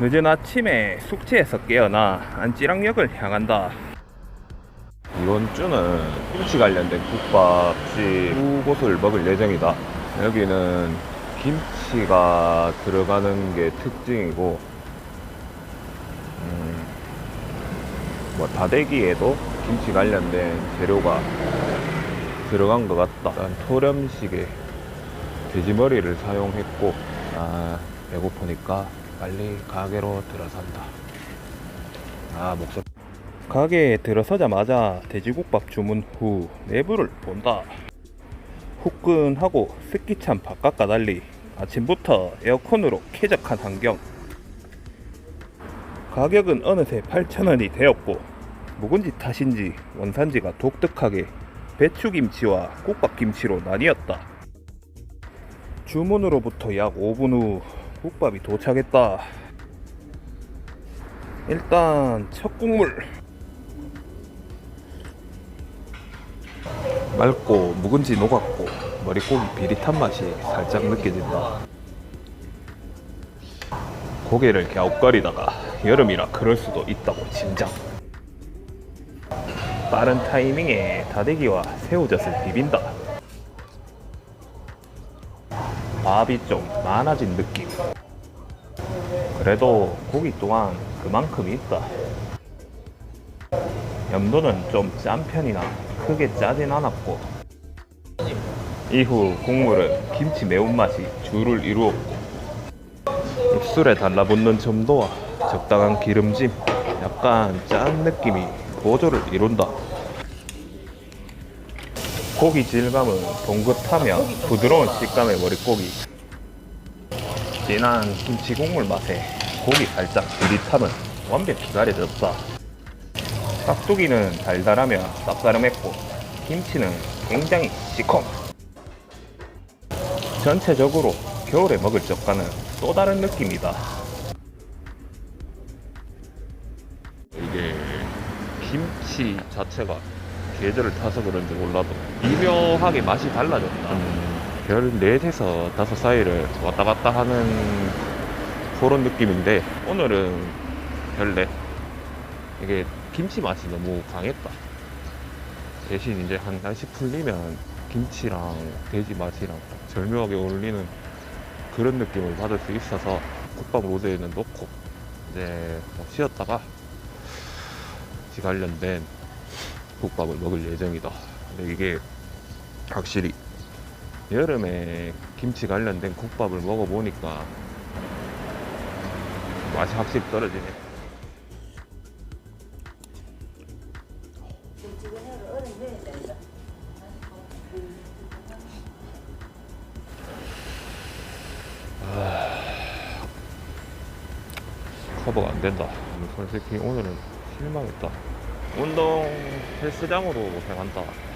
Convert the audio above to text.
늦은 아침에 숙제에서 깨어나 안찌랑역을 향한다. 이번 주는 김치 관련된 국밥집 두 곳을 먹을 예정이다. 여기는 김치가 들어가는 게 특징이고, 음, 뭐 다대기에도 김치 관련된 재료가 들어간 것 같다. 일단 토렴식에 돼지머리를 사용했고, 아, 배고프니까 빨리 가게로 들어선다. 아, 목소리. 가게에 들어서자마자 돼지국밥 주문 후 내부를 본다. 후끈하고 습기찬 바깥과 달리 아침부터 에어컨으로 쾌적한 환경. 가격은 어느새 8,000원이 되었고 묵은지 탓인지 원산지가 독특하게 배추김치와 국밥김치로 나뉘었다. 주문으로부터 약 5분 후 국밥이 도착했다. 일단 첫 국물 맑고 묵은지 녹았고 머릿고기 비릿한 맛이 살짝 느껴진다. 고개를 갸웃거리다가 여름이라 그럴 수도 있다고 짐작. 빠른 타이밍에 다대기와 새우젓을 비빈다. 밥이 좀 많아진 느낌. 그래도 고기 또한 그만큼 있다. 염도는 좀 짠 편이나 크게 짜진 않았고 이후 국물은 김치 매운맛이 주를 이루었고 입술에 달라붙는 점도와 적당한 기름짐 약간 짠 느낌이 보조를 이룬다 고기 질감은 동긋하며 부드러운 식감의 머릿고기. 진한 김치 국물 맛에 고기 살짝 비릿함은 완벽히 가려졌다. 깍두기는 달달하며 쌉싸름했고 김치는 굉장히 시커 전체적으로 겨울에 먹을 적과는 또 다른 느낌이다. 이게 김치 자체가 계절을 타서 그런지 몰라도 미묘하게 맛이 달라졌다 별 4에서 5 사이를 왔다 갔다 하는 그런 느낌인데 오늘은 별 4. 이게 김치 맛이 너무 강했다. 대신 이제 한 날씨 풀리면 김치랑 돼지 맛이랑 딱 절묘하게 어울리는 그런 느낌을 받을 수 있어서 국밥 로제에는 넣고 이제 뭐 쉬었다가 지 관련된 국밥을 먹을 예정이다. 근데 이게 확실히 여름에 김치 관련된 국밥을 먹어보니까 맛이 확실히 떨어지네. 커버가 안 된다. 솔직히 오늘은 실망했다. 운동 헬스장으로 생각한다.